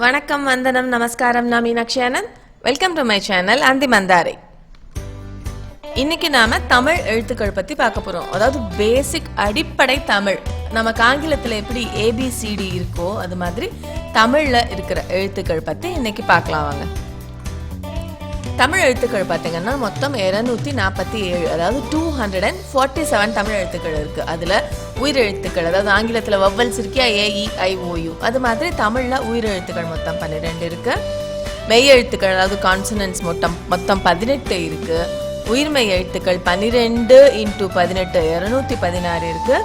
வணக்கம் வந்தனம் நமஸ்காரம். நான் Meenakshi Anand. Welcome to my channel Anthi Mandharai இன்னைக்கு நாம தமிழ் எழுத்துக்கள் பத்தி பார்க்க போறோம். அதாவது பேசிக் அடிப்படை தமிழ். நமக்கு ஆங்கிலத்துல எப்படி ஏபிசிடி இருக்கோ அது மாதிரி தமிழ்ல இருக்கிற எழுத்துக்கள் பத்தி இன்னைக்கு பார்க்கலாம் வாங்க. தமிழ் எழுத்துக்கள் பார்த்தீங்கன்னா மொத்தம் இருநூத்தி நாற்பத்தி ஏழு அதாவது two hundred and forty seven Tamil எழுத்துக்கள் இருக்கு. அதுல உயிர் எழுத்துக்கள் அதாவது ஆங்கிலத்துல வவ்வல் சிரிக்கியா ஏஇ ஐஓயு அது மாதிரி தமிழ்ல உயிரெழுத்துக்கள் மொத்தம் பன்னிரெண்டு இருக்கு. மெய் எழுத்துக்கள் அதாவது கான்சனன்ஸ் மொத்தம் மொத்தம் பதினெட்டு இருக்கு. உயிர்மெய் எழுத்துக்கள் பன்னிரெண்டு இன்டூ பதினெட்டு இருநூத்தி பதினாறு இருக்கு.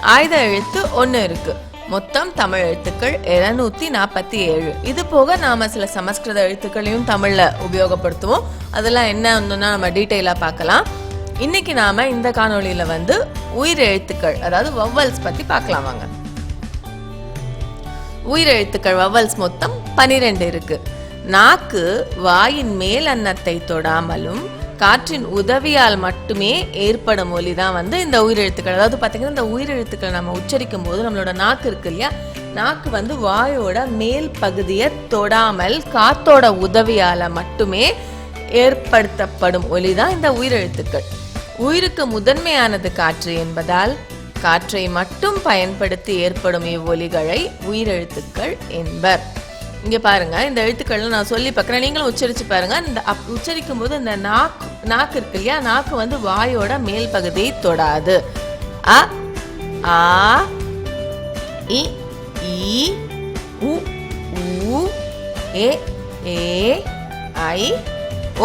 ஆயுத எழுத்து ஒன்று இருக்குது மொத்தம் தமிழ் எழுத்துக்கள் இருநூத்தி நாற்பத்தி ஏழு. இது போக நாம சில சமஸ்கிருத எழுத்துக்களையும் தமிழ்ல உபயோகப்படுத்துவோம். அதெல்லாம் என்ன ஒன்றுனா நம்ம டீட்டெயிலாக பார்க்கலாம். இன்னைக்கு நாம இந்த காணொளியில வந்து உயிர் எழுத்துக்கள் அதாவது வவ்வல்ஸ் பத்தி பார்க்கலாம் வாங்க. உயிர் எழுத்துக்கள் வவ்வல்ஸ் மொத்தம் பனிரெண்டு இருக்கு. நாக்கு வாயின் மேல் அன்னத்தை தொடாமலும் காற்றின் உதவியால் மட்டுமே ஏற்படும் ஒலி தான் வந்து இந்த உயிரெழுத்துக்கள். அதாவது பார்த்தீங்கன்னா இந்த உயிரெழுத்துக்களை நம்ம உச்சரிக்கும் போது நம்மளோட நாக்கு இருக்கு இல்லையா? நாக்கு வந்து வாயோட மேல் பகுதியை தொடாமல் காத்தோட உதவியால் மட்டுமே ஏற்படுத்தப்படும் ஒலி தான் இந்த உயிரெழுத்துக்கள். உயிருக்கு முதன்மையானது காற்று என்பதால் காற்றை மட்டும் பயன்படுத்தி ஏற்படும் இவ்வொலிகளை உயிரெழுத்துக்கள் என்பர். இங்கே பாருங்க இந்த எழுத்துக்கள்லாம் நான் சொல்லி பார்க்குறேன். நீங்களும் உச்சரித்து பாருங்கள் இந்த அப் உச்சரிக்கும் போது இந்த நாக்கு நாக்கு இருக்கு இல்லையா? நாக்கு வந்து வாயோட மேல் பகுதியை தொடாது. அ ஆ இ இ உ உ ஏ ஏ ஐ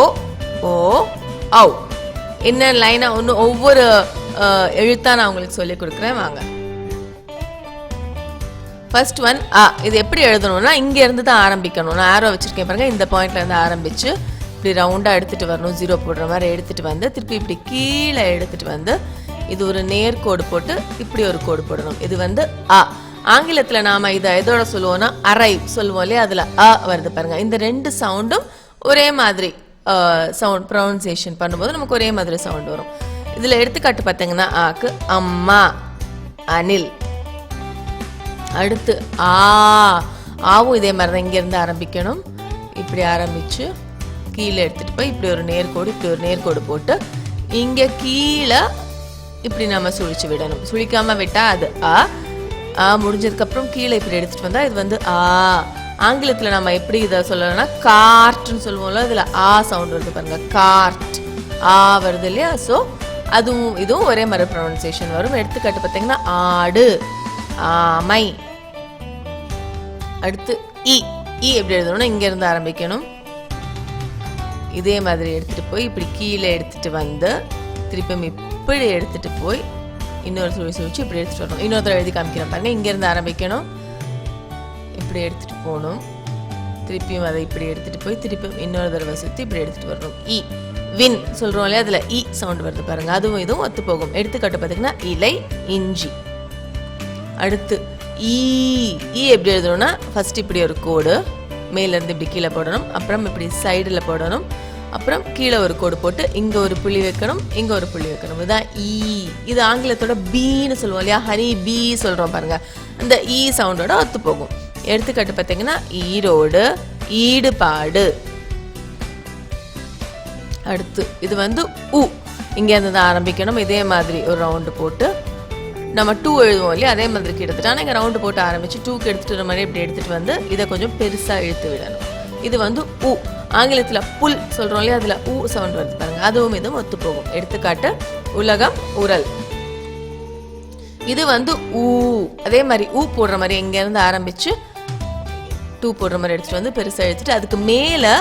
ஓ ஓ ஔ. என்ன லைனாக ஒன்று ஒவ்வொரு எழுத்தாக நான் உங்களுக்கு சொல்லி கொடுக்குறேன். வாங்க. ஃபர்ஸ்ட் ஒன் ஆ இது எப்படி எழுதணும்னா இங்கேருந்து தான் ஆரம்பிக்கணும். நான் ஆரோ வச்சுருக்கேன் பாருங்க இந்த பாயிண்ட்லேருந்து ஆரம்பித்து இப்படி ரவுண்டாக எடுத்துகிட்டு வரணும் ஜீரோ போடுற மாதிரி எடுத்துகிட்டு வந்து திருப்பி இப்படி கீழே எடுத்துகிட்டு வந்து இது ஒரு நேர்கோடு போட்டு இப்படி ஒரு கோடு போடணும். இது வந்து ஆ. ஆங்கிலத்தில் நாம் இதை எதோட சொல்லுவோம்னா அரைவ் சொல்லுவோம் இல்லையா? அதில் அ வருது பாருங்கள் இந்த ரெண்டு சவுண்டும் ஒரே மாதிரி சவுண்ட் ப்ரொனன்சியேஷன் பண்ணும்போது நமக்கு ஒரே மாதிரி சவுண்ட் வரும். இதில் எடுத்துக்காட்டு பார்த்தீங்கன்னா ஆக்கு அம்மா அனில். அடுத்து ஆ ஆவும் இதே மாதிரி தான் இங்கேருந்து ஆரம்பிக்கணும். இப்படி ஆரம்பித்து கீழே எடுத்துகிட்டு போய் இப்படி ஒரு நேர்கோடு இப்படி ஒரு நேர்கோடு போட்டு இங்கே கீழே இப்படி நம்ம சுழிச்சு விடணும். சுழிக்காமல் விட்டால் அது ஆ ஆ முடிஞ்சதுக்கப்புறம் கீழே இப்படி எடுத்துகிட்டு வந்தால் இது வந்து ஆ. ஆங்கிலத்தில் நம்ம எப்படி இதை சொல்லணும்னா கார்ட்னு சொல்லுவோம்ல இதில் ஆ சவுண்ட் வருது பாருங்கள் கார்ட். ஆ வருது இல்லையா? ஸோ அதுவும் இதுவும் ஒரே மாதிரி ப்ரொனன்சியேஷன் வரும். எடுத்துக்காட்டு பார்த்தீங்கன்னா ஆடு ஆமை. அடுத்து இ. இ எப்படி எழுதணும்னா இங்கேருந்து ஆரம்பிக்கணும். இதே மாதிரி எடுத்துகிட்டு போய் இப்படி கீழே எடுத்துகிட்டு வந்து திருப்பியும் இப்படி எடுத்துகிட்டு போய் இன்னொரு சுழி சுழிச்சு இப்படி எடுத்துகிட்டு வரணும். இன்னொரு எழுதி காமிக்கிறேன் பாருங்க. இங்கேருந்து ஆரம்பிக்கணும். இப்படி எடுத்துகிட்டு போகணும். திருப்பியும் அதை இப்படி எடுத்துகிட்டு போய் திருப்பியும் இன்னொரு தடவை சுற்றி இப்படி எடுத்துகிட்டு வரணும். இ. வின் சொல்கிறோம் இல்லையா? அதில் இ சவுண்ட் வருது பாருங்கள் அதுவும் இதுவும் ஒத்து போகும் எடுத்துக்காட்டு பார்த்தீங்கன்னா இலை இஞ்சி. அடுத்து ஈ ஈ எப்படி எழுதணும்னா ஃபஸ்ட் இப்படி ஒரு கோடு மேலேருந்து இப்படி கீழே போடணும் அப்புறம் இப்படி சைடில் போடணும் அப்புறம் கீழே ஒரு கோடு போட்டு இங்கே ஒரு புள்ளி வைக்கணும் இங்கே ஒரு புள்ளி வைக்கணும். இதுதான் ஈ இது ஆங்கிலத்தோட பீன்னு சொல்லுவோம் இல்லையா? ஹனி பீ சொல்கிறோம் பாருங்கள் அந்த ஈ சவுண்டோட ஒத்து போகும். எடுத்துக்காட்டு பார்த்தீங்கன்னா ஈரோடு ஈடுபாடு. அடுத்து இது வந்து உ. இங்கேருந்து தான் ஆரம்பிக்கணும். இதே மாதிரி ஒரு ரவுண்டு போட்டு நம்ம டூ எழுதுவோம் இல்லையா? அதே மாதிரி எடுத்துட்டு ஆனால் இங்கே ரவுண்டு போட்டு ஆரம்பிச்சு டூக்கு எடுத்துட்டு வர மாதிரி இப்படி எடுத்துட்டு வந்து இதை கொஞ்சம் பெருசாக இழுத்து விடணும். இது வந்து உ. ஆங்கிலத்தில் புல் சொல்கிறோம் இல்லையா? அதில் உ சவுண்ட் வருது பாருங்க. அதுவும் இதுவும் ஒத்து போகும் எடுத்துக்காட்டு உலகம் உரல் இது வந்து ஊ. அதே மாதிரி ஊ போடுற மாதிரி எங்கேருந்து ஆரம்பித்து ஆரம்பிச்சு டூ போடுற மாதிரி எடுத்துட்டு வந்து பெருசாக எடுத்துட்டு அதுக்கு மேலே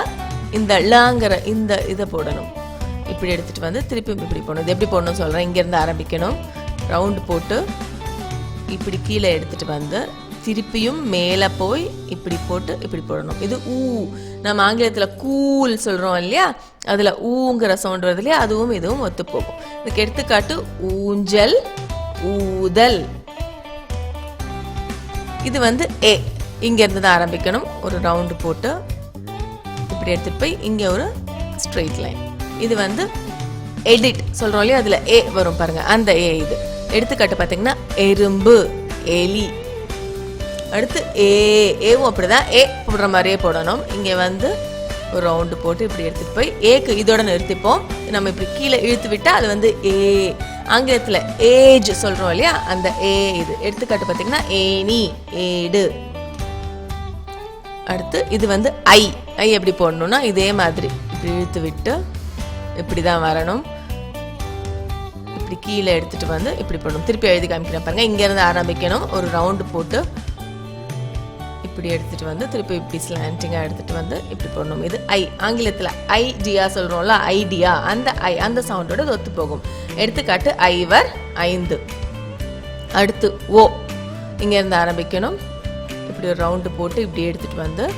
இந்த லாங்கிற இந்த இதை போடணும். இப்படி எடுத்துட்டு வந்து திருப்பி இப்படி போடணும். இது எப்படி போடணும் சொல்கிறேன் இங்கேருந்து ஆரம்பிக்கணும். ரவுண்டு போட்டு இப்படி கீழே எடுத்துகிட்டு வந்து திருப்பியும் மேலே போய் இப்படி போட்டு இப்படி போடணும். இது ஊ. நம்ம ஆங்கிலத்தில் கூல் சொல்கிறோம் இல்லையா? அதில் ஊங்கிற சவுண்ட் வருது இல்லையா? அதுவும் இதுவும் ஒத்து போகும். இதுக்கு எடுத்துக்காட்டு ஊஞ்சல் ஊதல். இது வந்து ஏ இங்கேருந்து தான் ஆரம்பிக்கணும். ஒரு ரவுண்டு போட்டு இப்படி எடுத்துகிட்டு போய் இங்கே ஒரு ஸ்ட்ரெயிட் லைன் இது வந்து எடிட் சொல்கிறோம் இல்லையா? அதில் ஏ வரும் பாருங்கள் அந்த ஏ இது. எடுத்துக்காட்டு பார்த்தீங்கன்னா எறும்பு எலி. அடுத்து ஏ ஏவும் அப்படிதான். ஏ போடுற மாதிரியே போடணும். இங்கே வந்து ஒரு ரவுண்டு போட்டு இப்படி எடுத்துட்டு போய் ஏக்கு இதோட நிறுத்திப்போம். நம்ம இப்படி கீழே இழுத்து விட்டால் அது வந்து ஏ. ஆங்கிலத்தில் ஏஜ் சொல்கிறோம் இல்லையா? அந்த ஏ இது. எடுத்துக்காட்டு பார்த்தீங்கன்னா ஏனி ஏடு. அடுத்து இது வந்து ஐ. ஐ எப்படி போடணும்னா இதே மாதிரி. இப்படி இழுத்து விட்டு இப்படி தான் வரணும். இப்படி கீழே எடுத்துகிட்டு வந்து இப்படி பண்ணணும் திருப்பி எழுதி காமிக்கிறேன் பாருங்கள் இங்கேருந்து ஆரம்பிக்கணும். ஒரு ரவுண்டு போட்டு இப்படி எடுத்துகிட்டு வந்து திருப்பி இப்படி ஸ்லாண்டிங்காக எடுத்துகிட்டு வந்து இப்படி போடணும் இது ஐ ஆங்கிலத்தில் ஐடியா சொல்கிறோம்ல ஐடியா அந்த ஐ அந்த சவுண்டோட ஒத்து போகும். எடுத்துக்காட்டு ஐவர் ஐந்து. அடுத்து ஓ. இங்கேருந்து ஆரம்பிக்கணும். இப்படி ஒரு ரவுண்டு போட்டு இப்படி எடுத்துகிட்டு வந்து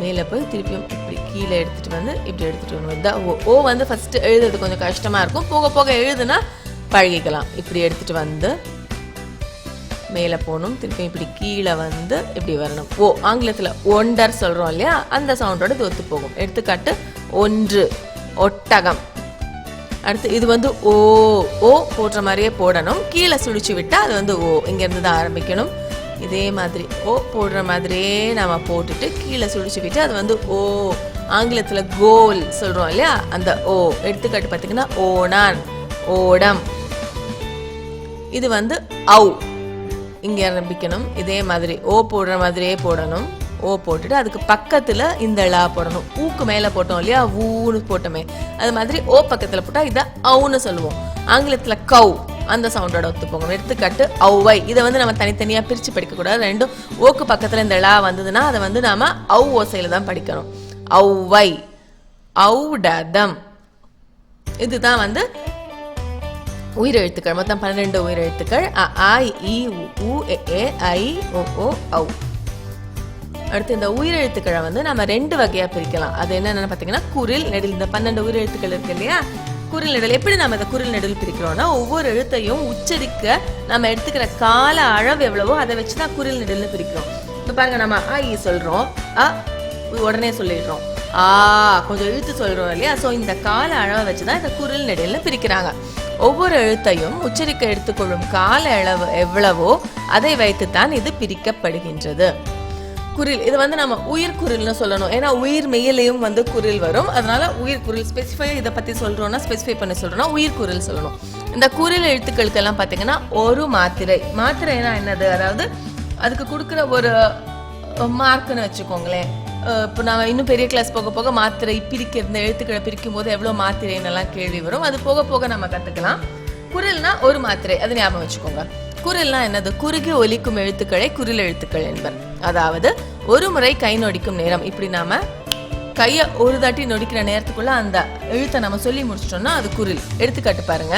மேலே போய் திருப்பியும் இப்படி கீழே எடுத்துகிட்டு வந்து இப்படி எடுத்துகிட்டு வரணும் இதான் ஓ ஓ வந்து ஃபஸ்ட்டு எழுதுறது கொஞ்சம் கஷ்டமாக இருக்கும். போக போக எழுதுனா பழகிக்கலாம். இப்படி எடுத்துகிட்டு வந்து மேலே போகணும். திருப்பியும் இப்படி கீழே வந்து இப்படி வரணும். ஓ ஆங்கிலத்தில் ஒண்டர் சொல்கிறோம் இல்லையா? அந்த சவுண்டோட இது ஒத்து போகும். எடுத்துக்காட்டு ஒன்று ஒட்டகம். அடுத்து இது வந்து ஓ ஓ போடுற மாதிரியே போடணும். கீழே சுழிச்சு விட்டால் அது வந்து ஓ இங்கேருந்து தான் ஆரம்பிக்கணும். இதே மாதிரி ஓ போடுற மாதிரியே நம்ம போட்டுட்டு கீழே சுழிச்சு விட்டு அது வந்து ஓ ஆங்கிலத்தில் கோல் சொல்கிறோம் இல்லையா? அந்த ஓ எடுத்துக்காட்டு பார்த்தீங்கன்னா ஓணான் ஓடம். இது வந்து அவு இங்கே ஆரம்பிக்கணும். இதே மாதிரி ஓ போடுற மாதிரியே போடணும். ஓ போட்டுட்டு அதுக்கு பக்கத்தில் இந்த லா போடணும். ஊக்கு மேலே போட்டோம் இல்லையா? ஊன்னு போட்டோமே. அது மாதிரி ஓ பக்கத்தில் போட்டால் இதை அவுன்னு சொல்லுவோம். ஆங்கிலத்தில் கவ் அந்த சவுண்டோட ஒத்து எடுத்துக்காட்டு ஔவை இதை வந்து நம்ம தனித்தனியாக பிரித்து படிக்கக்கூடாது. ரெண்டும் ஓக்கு பக்கத்தில் இந்த லா வந்ததுன்னா அதை வந்து நாம ஔ ஓசையில் தான் படிக்கணும். ஔவை ஔடதம். இதுதான் வந்து உயிரெழுத்துக்கள். மொத்தம் பன்னிரெண்டு உயிரெழுத்துக்கள். அ ஆ இ உ, ஏ ஐ ஓ ஓ ஔ. அடுத்து இந்த உயிரெழுத்துக்களை வந்து நம்ம ரெண்டு வகையா பிரிக்கலாம். அது என்னென்னு பார்த்தீங்கன்னா குரில் நெடில். இந்த பன்னெண்டு உயிரெழுத்துக்கள் இருக்கு இல்லையா? குரல் நெடல் எப்படி நம்ம இந்த குரல் நெடல் பிரிக்கிறோம்னா ஒவ்வொரு எழுத்தையும் உச்சரிக்க நம்ம எடுத்துக்கிற கால அளவு எவ்வளவோ அதை வச்சு தான் குரல் நெடல்னு பிரிக்கிறோம். இப்போ பாருங்க நம்ம ஆ இ சொல்கிறோம் அ உடனே சொல்லிடுறோம். ஆ கொஞ்சம் இழுத்து சொல்றோம் இல்லையா? ஸோ இந்த கால அளவை வச்சு தான் இந்த குரல் நெடல்னு பிரிக்கிறாங்க. ஒவ்வொரு எழுத்தையும் உச்சரிக்க எடுத்துக்கொள்ளும் கால அளவு எவ்வளவோ அதை வைத்துத்தான் இது பிரிக்கப்படுகின்றது. குரில். இது வந்து நம்ம உயிர் குரில்னு சொல்லணும். ஏன்னா உயிர் மெய்யிலையும் வந்து குரில் வரும். அதனால உயிர் குரில் ஸ்பெசிஃபை இதை பத்தி சொல்றோம்னா ஸ்பெசிஃபை பண்ணி சொல்கிறோன்னா உயிர் குரில் சொல்லணும். இந்த குரில் எழுத்துக்களுக்கு எல்லாம் பார்த்தீங்கன்னா ஒரு மாத்திரை. மாத்திரைனா என்னது? அதாவது அதுக்கு கொடுக்குற ஒரு மார்க்குன்னு வச்சுக்கோங்களேன். இப்போ நான் இன்னும் பெரிய கிளாஸ் போக போக மாத்திரை பிரிக்க இந்த எழுத்துக்களை பிரிக்கும் போது எவ்வளோ மாத்திரைன்னு எல்லாம் கேள்வி வரும். அது போக போக நம்ம கற்றுக்கலாம் குரல்னா ஒரு மாத்திரை. அது ஞாபகம் வச்சுக்கோங்க. குரில்னா என்னது? குறுகி ஒலிக்கும் எழுத்துக்களை குரில் எழுத்துக்கள் என்பர். அதாவது ஒரு முறை கை நொடிக்கும் நேரம். இப்படி நாம கையை ஒரு தாட்டி நொடிக்கிற நேரத்துக்குள்ள அந்த எழுத்தை நம்ம சொல்லி முடிச்சிட்டோம்னா அது குரில். எடுத்துக்காட்டு பாருங்க.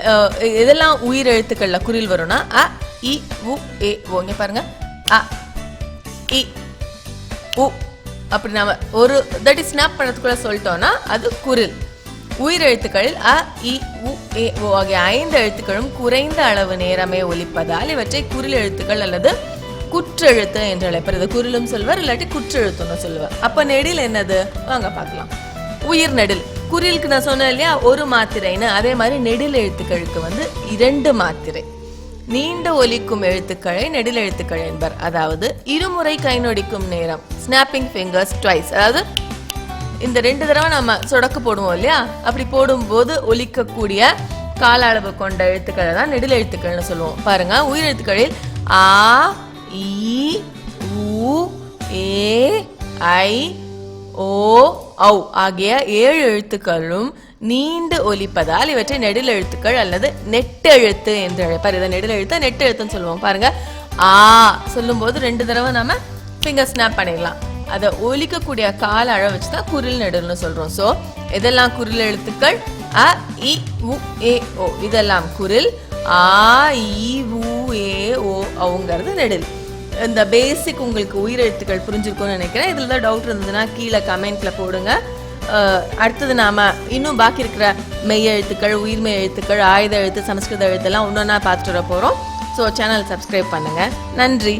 இதெல்லாம் எதெல்லாம் உயிர் எழுத்துக்கள்ல குரில் வரும்னா அ இ உ ஏ ஓங்க பாருங்க. அ இ உ. அப்படி நாம ஒரு தட்டி ஸ்னாப் பண்ணதுக்குள்ள சொல்லிட்டோம்னா அது குரில். உயிரெழுத்துக்களில் அ இ உ ஏ ஓ ஆகிய ஐந்து எழுத்துக்களும் குறைந்த அளவு நேரமே ஒலிப்பதால் இவற்றை குரில் எழுத்துக்கள் அல்லது குற்றெழுத்து என்று அழைப்பர். இது குரிலும் சொல்வர் இல்லாட்டி குற்றெழுத்துன்னு சொல்லுவார். அப்ப நெடில் என்னது? வாங்க பார்க்கலாம். உயிர் நெடில். குரிலுக்கு நான் சொன்னேன் இல்லையா? ஒரு மாத்திரைன்னு. அதே மாதிரி நெடில் எழுத்துக்களுக்கு வந்து இரண்டு மாத்திரை. நீண்ட ஒலிக்கும் எழுத்துக்களை நெடில் எழுத்துக்கள் என்பர். அதாவது இருமுறை கை நொடிக்கும் நேரம். ஸ்னாப்பிங் ஃபிங்கர்ஸ் ட்வைஸ் அதாவது இந்த ரெண்டு தடவை நம்ம சொடக்கு போடுவோம் இல்லையா? அப்படி போடும்போது ஒலிக்கக்கூடிய கால அளவு கொண்ட எழுத்துக்களை தான் நெடில் எழுத்துக்கள்னு சொல்லுவோம். பாருங்க உயிர் எழுத்துக்களில் ஆ இ உ ஏ ஐ ஓ ஔ ஆகிய ஏழு எழுத்துக்களும் நீண்டு ஒலிப்பதால் இவற்றை நெடில் எழுத்துக்கள் அல்லது நெட்டெழுத்து என்று அழைப்பார். இதை நெடில் எழுத்து நெட்டு எழுத்துன்னு சொல்லுவோம். பாருங்க ஆ சொல்லும்போது ரெண்டு தடவை நம்ம ஃபிங்கர் ஸ்னாப் பண்ணிடலாம். அதை ஒலிக்கக்கூடிய கால அழ வச்சு தான் குரில் நெடுல்னு சொல்கிறோம் ஸோ இதெல்லாம் குரில் எழுத்துக்கள்? அ இ உ ஏ ஓ. இதெல்லாம் குரில். ஆ இ உ ஏ ஓ அவங்கிறது நெடில். இந்த பேசிக் உங்களுக்கு உயிரெழுத்துக்கள் புரிஞ்சிருக்கும்னு நினைக்கிறேன். இதில் தான் டவுட் இருந்ததுன்னா கீழே கமெண்ட்ல போடுங்க. அடுத்தது நாம இன்னும் பாக்கி இருக்கிற மெய் எழுத்துக்கள் உயிர்மெய் எழுத்துக்கள் ஆயுத எழுத்து சமஸ்கிருத எழுத்துலாம் ஒன்று ஒன்றா பார்த்துட்டு வர போகிறோம் ஸோ சேனல் சப்ஸ்கிரைப் பண்ணுங்க. நன்றி.